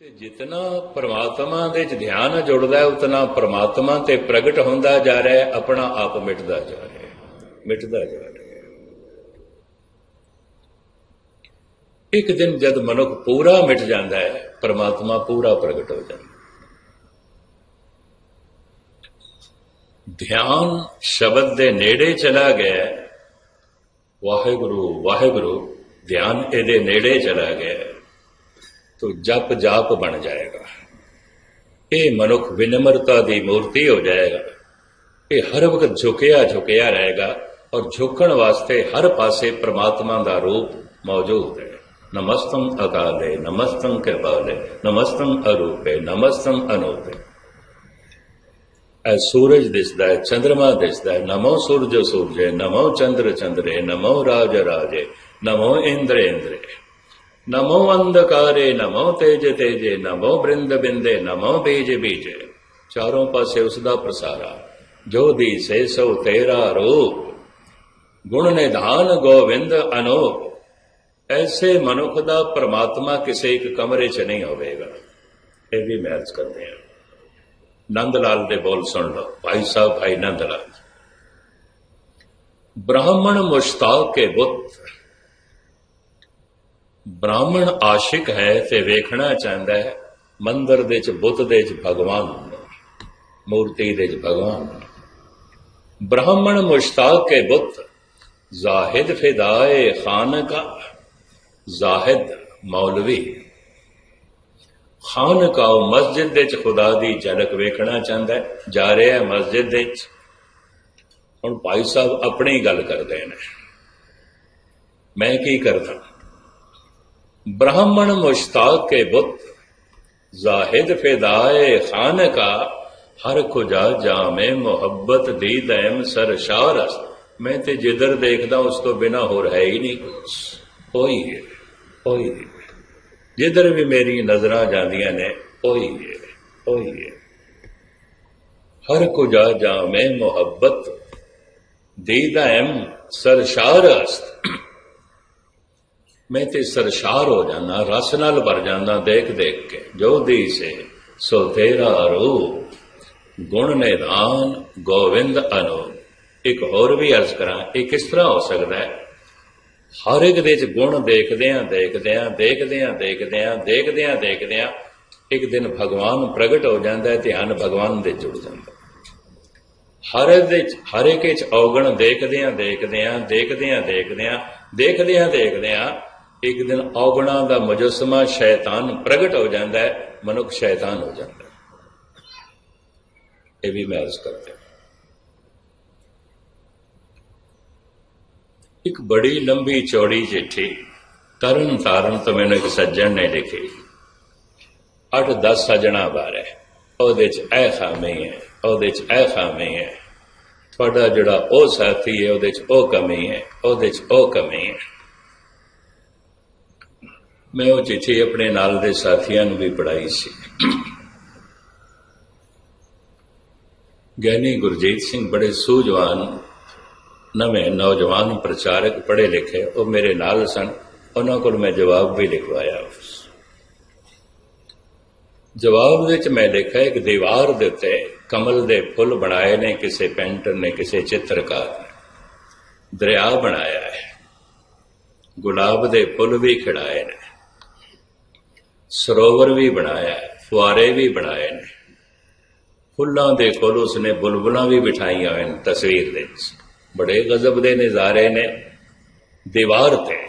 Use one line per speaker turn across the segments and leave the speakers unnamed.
ਤੇ ਜਿਤਨਾ ਪਰਮਾਤਮਾ ਦੇ ਚ ਧਿਆਨ ਜੁੜਦਾ ਹੈ, ਉਤਨਾ ਪਰਮਾਤਮਾ ਤੇ ਪ੍ਰਗਟ ਹੁੰਦਾ ਜਾ ਰਿਹਾ ਹੈ, ਆਪਣਾ ਆਪ ਮਿਟਦਾ ਜਾ ਰਿਹਾ ਹੈ, ਮਿਟਦਾ ਜਾ ਰਿਹਾ ਹੈ। ਇੱਕ ਦਿਨ ਜਦ ਮਨੁੱਖ ਪੂਰਾ ਮਿਟ ਜਾਂਦਾ ਹੈ, ਪ੍ਰਮਾਤਮਾ ਪੂਰਾ ਪ੍ਰਗਟ ਹੋ ਜਾਂਦਾ ਧਿਆਨ ਸ਼ਬਦ ਦੇ ਨੇੜੇ ਚਲਾ ਗਿਆ ਵਾਹਿਗੁਰੂ ਵਾਹਿਗੁਰੂ, ਧਿਆਨ ਇਹਦੇ ਨੇੜੇ ਚਲਾ ਗਿਆ ਹੈ। ਤੋ ਜਪ ਜਾਪ ਬਣ ਜਾਏਗਾ। ਇਹ ਮਨੁੱਖ ਵਿਨਮਰਤਾ ਦੀ ਮੂਰਤੀ ਹੋ ਜਾਏਗਾ। ਇਹ ਹਰ ਵਕਤ ਝੁਕਿਆ ਝੁਕਿਆ ਰਹੇਗਾ ਔਰ ਝੁਕਣ ਵਾਸਤੇ ਹਰ ਪਾਸੇ ਪ੍ਰਮਾਤਮਾ ਦਾ ਰੂਪ ਮੌਜੂਦ ਹੈ। ਨਮਸਤੰ ਅਕਾਲੇ, ਨਮਸਤੰ ਕਿਰਪਾਲੇ ਨਮਸਤੰ ਅਰੂਪੇ, ਨਮਸਤੰ ਅਨੂਪੇ। ਐ ਸੂਰਜ ਦਿਸਦਾ ਹੈ ਚੰ드ਰਮਾ ਦਿਸਦਾ ਹੈ। ਨਮੋ ਸੂਰਜ ਸੂਰਜੇ, ਨਮੋ ਚੰਦਰ ਚੰਦਰੇ, ਨਮੋ ਰਾਜ ਰਾਜੇ, ਨਮੋ ਇੰਦਰ ਇੰਦਰੇ ਨਮੋ ਅੰਧਕਾਰੇ ਨਮੋ ਤੇਜ ਤੇਜੇ ਨਮੋ ਬ੍ਰਿੰਦ ਬਿੰਦੇ ਨਮੋ ਬੀਜ ਬੀਜੇ ਚਾਰੋਂ ਪਾਸੇ ਉਸ ਦਾ ਪ੍ਰਸਾਰਾ ਜੋ ਦੀ ਸੇ ਸੋ ਤੇਰਾ ਰੂਪ ਗੁਣ ਨਿਧਾਨ ਗੋਵਿੰਦ ਅਨੂਪ ਐਸੇ ਮਨੁੱਖ ਦਾ ਪ੍ਰਮਾਤਮਾ ਕਿਸੇ ਇੱਕ ਕਮਰੇ 'ਚ ਨਹੀਂ ਹੋਵੇਗਾ ਇਹ ਵੀ ਮੈਚ ਕਰਦੇ ਹਾਂ ਨੰਦ ਲਾਲ ਦੇ ਬੋਲ ਸੁਣ ਲਓ ਭਾਈ ਸਾਹਿਬ ਭਾਈ ਨੰਦ ਲਾਲ ਬ੍ਰਾਹਮਣ ਮੁਸ਼ਤਾਕ ਕੇ ਬੁੱਤ ਬ੍ਰਾਹਮਣ ਆਸ਼ਿਕ ਹੈ ਤੇ ਵੇਖਣਾ ਚਾਹੁੰਦਾ ਹੈ, ਮੰਦਰ ਦੇ ਚ ਬੁੱਤ ਦੇ ਚ ਭਗਵਾਨ ਮੂਰਤੀ ਦੇ ਚ ਭਗਵਾਨ ਬ੍ਰਾਹਮਣ ਮੁਸ਼ਤਾਕ ਕੇ ਬੁੱਤ, ਜ਼ਾਹਿਦ ਫਿਦਾਏ ਖਾਨ ਕਾ ਜ਼ਾਹਿਦ ਮੌਲਵੀ। ਖਾਨ ਕਾ ਉਹ ਮਸਜਿਦ ਦੇ ਚ ਖੁਦਾ ਦੀ ਝਲਕ ਵੇਖਣਾ ਚਾਹੁੰਦਾ ਹੈ, ਜਾ ਰਿਹਾ ਹੈ ਮਸਜਿਦ ਦੇ ਚ। ਹੁਣ ਭਾਈ ਸਾਹਿਬ ਆਪਣੀ ਗੱਲ ਕਰਦੇ ਨੇ। ਮੈਂ ਕੀ ਕਰਦਾ? ब्राह्मण मुश्ताक के बुत जाहिद फिदाए खान का हर खुजा जामे मोहब्बत दी दैम सरशार अस मैं ते जिधर देखदा उस तो बिना हो है ही नहीं कुछ होई है होई है जिधर भी मेरी नजरां जांदियां ने होई है होई है हर खुजा जामे मोहब्बत दी दैम सरशार अस्त ਮੈਂ ਤੇ ਸਰਸ਼ਾਰ ਹੋ ਜਾਣਾ ਰਸ ਨਾਲ ਭਰ ਜਾਂਦਾ ਦੇਖ ਦੇਖ ਕੇ, ਜੋ ਦੀ ਸੇ, ਸੋ ਤੇਰਾ ਰੂਪ। ਗੁਣ ਨਿਧਾਨ, ਗੋਵਿੰਦ ਅਨੋ ਇੱਕ ਹੋਰ ਵੀ ਅਰਜ਼ ਕਰਾਂ, ਇਹ ਕਿਸ ਤਰ੍ਹਾਂ ਹੋ ਸਕਦਾ ਹੈ? ਹਰ ਇੱਕ ਦੇ ਚ ਗੁਣ ਦੇਖਦੇ ਆਂ ਦੇਖਦੇ ਆਂ ਦੇਖਦੇ ਆਂ ਦੇਖਦੇ ਆਂ ਦੇਖਦੇ ਆਂ ਦੇਖਦੇ ਆਂ ਇੱਕ ਦਿਨ ਭਗਵਾਨ ਪ੍ਰਗਟ ਹੋ ਜਾਂਦਾ ਹੈ ਧਿਆਨ ਭਗਵਾਨ ਦੇ ਜੁੜ ਜਾਂਦਾ ਹਰ ਇੱਕ ਦੇ ਹਰ ਇੱਕ ਚ ਔਗਣ ਦੇਖਦੇ ਆਂ ਦੇਖਦੇ ਆਂ ਦੇਖਦੇ ਆਂ ਦੇਖਦੇ ਆਂ ਦੇਖਦੇ ਆਂ ਦੇਖਦੇ ਆਂ ਇੱਕ ਦਿਨ ਔਗਣਾ ਦਾ ਮੁਜਸਮਾ ਸ਼ੈਤਾਨ ਪ੍ਰਗਟ ਹੋ ਜਾਂਦਾ ਹੈ, ਮਨੁੱਖ ਸ਼ੈਤਾਨ ਹੋ ਜਾਂਦਾ ਹੈ। ਇਹ ਵੀ ਮੈਂ ਅਰਜ਼ ਕਰਦਾ ਇੱਕ ਬੜੀ ਲੰਬੀ ਚੌੜੀ ਚਿੱਠੀ, ਤਰਨ ਤਾਰਨ ਤੋਂ ਮੈਨੂੰ ਇੱਕ ਸੱਜਣ ਨੇ ਲਿਖੀ। 8-10 ਸੱਜਣਾ ਬਾਰੇ। ਉਹਦੇ ਚ ਇਹ ਖਾਮੀ ਹੈ, ਉਹਦੇ ਚ ਇਹ ਖਾਮੀ ਹੈ। ਤੁਹਾਡਾ ਜਿਹੜਾ ਉਹ ਸਾਥੀ ਹੈ, ਉਹਦੇ ਚ ਉਹ ਕਮੀ ਹੈ, ਉਹਦੇ ਚ ਉਹ ਕਮੀ ਹੈ। ਮੈਂ ਉਹ ਚਿੱਠੀ ਆਪਣੇ ਨਾਲ ਦੇ ਸਾਥੀਆਂ ਨੂੰ ਵੀ ਪੜਾਈ ਸੀ। ਗਿਆਨੀ ਗੁਰਜੀਤ ਸਿੰਘ ਬੜੇ ਸੂਝਵਾਨ, ਨਵੇਂ ਨੌਜਵਾਨ ਪ੍ਰਚਾਰਕ ਪੜ੍ਹੇ ਲਿਖੇ ਉਹ ਮੇਰੇ ਨਾਲ ਸਨ। ਉਹਨਾਂ ਕੋਲ ਮੈਂ ਜਵਾਬ ਵੀ ਲਿਖਵਾਇਆ। ਜਵਾਬ ਵਿੱਚ ਮੈਂ ਲਿਖਿਆ, ਇੱਕ ਦੀਵਾਰ ਦੇ ਉੱਤੇ ਕਮਲ ਦੇ ਫੁੱਲ ਬਣਾਏ ਨੇ, ਕਿਸੇ ਪੇਂਟਰ ਨੇ, ਕਿਸੇ ਚਿੱਤਰਕਾਰ ਨੇ। ਦਰਿਆ ਬਣਾਇਆ ਹੈ। ਗੁਲਾਬ ਦੇ ਫੁੱਲ ਵੀ ਖਿੜਾਏ ਨੇ। ਸਰੋਵਰ ਵੀ ਬਣਾਇਆ, ਫੁਆਰੇ ਵੀ ਬਣਾਏ ਨੇ। ਫੁੱਲਾਂ ਦੇ ਕੋਲ ਉਸਨੇ ਬੁਲਬੁਲਾਂ ਵੀ ਬਿਠਾਈਆਂ ਹੋਈਆਂ ਨੇ ਤਸਵੀਰ ਦੇ ਵਿੱਚ। ਬੜੇ ਗਜ਼ਬ ਦੇ ਨਜ਼ਾਰੇ ਨੇ। ਦੀਵਾਰ ਤੇ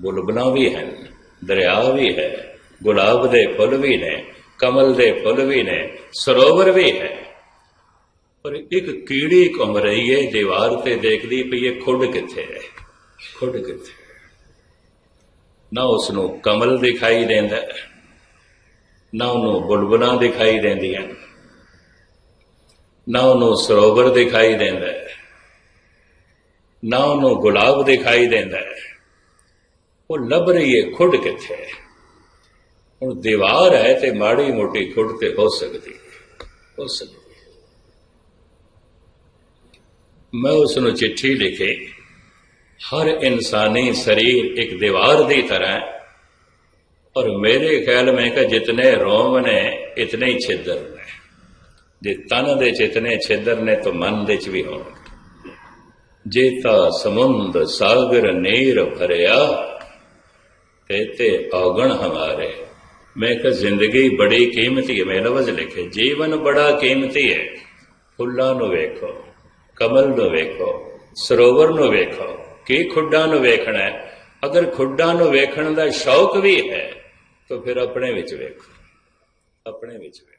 ਬੁਲਬੁਲਾਂ ਵੀ ਹਨ, ਦਰਿਆ ਵੀ ਹੈ, ਗੁਲਾਬ ਦੇ ਫੁੱਲ ਵੀ ਨੇ, ਕਮਲ ਦੇ ਫੁੱਲ ਵੀ ਨੇ, ਸਰੋਵਰ ਵੀ ਹੈ। ਪਰ ਇੱਕ ਕੀੜੀ ਘੁੰਮ ਰਹੀ ਹੈ ਦੀਵਾਰ ਤੇ ਦੇਖਦੀ ਪਈ ਹੈ ਖੁੱਡ ਕਿੱਥੇ ਹੈ? ਖੁੱਡ ਕਿੱਥੇ ਨਾ ਉਸ ਨੂੰ ਕਮਲ ਦਿਖਾਈ ਦਿੰਦਾ ਨਾ ਉਹਨੂੰ ਬੁਲਬੁਲਾਂ ਦਿਖਾਈ ਦਿੰਦੀਆਂ ਨਾ ਉਹਨੂੰ ਸਰੋਵਰ ਦਿਖਾਈ ਦਿੰਦਾ ਨਾ ਉਹਨੂੰ ਗੁਲਾਬ ਦਿਖਾਈ ਦਿੰਦਾ ਉਹ ਲੱਭ ਰਹੀ ਹੈ ਖੁੱਡ ਕਿੱਥੇ ਹੁਣ ਦੀਵਾਰ ਹੈ ਤੇ ਮਾੜੀ ਮੋਟੀ ਖੁੱਡ ਤੇ ਹੋ ਸਕਦੀ ਹੋ ਸਕਦੀ ਮੈਂ ਉਸ ਨੂੰ ਚਿੱਠੀ ਲਿਖੇ ਹਰ ਇਨਸਾਨੀ ਸਰੀਰ ਇੱਕ ਦੀਵਾਰ ਦੀ ਤਰ੍ਹਾਂ ਹੈ। ਔਰ ਮੇਰੇ ਖਿਆਲ ਮੈਂ ਕਿ ਜਿਤਨੇ ਰੋਮ ਨੇ, ਇਤਨੇ ਹੀ ਛਿੱਦਰ ਨੇ। ਜੇ ਤਨ ਦੇ ਚ ਇਤਨੇ ਛਿੱਦਰ ਨੇ, ਤਾਂ ਮਨ ਦੇ ਚ ਵੀ ਹੋਣਗੇ। ਜੇ ਤਾਂ ਸਮੁੰਦ, ਸਾਗਰ, ਨੀਰ ਭਰਿਆ, ਤੇ ਤੇ ਔਗਣ ਹਮਾਰੇ। ਮੈਂ ਕਿ ਜ਼ਿੰਦਗੀ ਬੜੀ ਕੀਮਤੀ ਹੈ। ਮੈਂ ਲਫ਼ਜ਼ ਲਿਖੇ। ਜੀਵਨ ਬੜਾ ਕੀਮਤੀ ਹੈ। ਫੁੱਲਾਂ ਨੂੰ ਵੇਖੋ, ਕਮਲ ਨੂੰ ਵੇਖੋ, ਸਰੋਵਰ ਨੂੰ ਵੇਖੋ। ਕੀ ਖੁੱਡਾਂ ਨੂੰ ਵੇਖਣਾ ਹੈ? ਅਗਰ ਖੁੱਡਾਂ ਨੂੰ ਵੇਖਣ ਦਾ ਸ਼ੌਕ ਵੀ ਹੈ, ਤਾਂ ਫਿਰ ਆਪਣੇ ਵਿੱਚ ਵੇਖੋ। ਆਪਣੇ ਵਿੱਚ ਵੇਖੋ।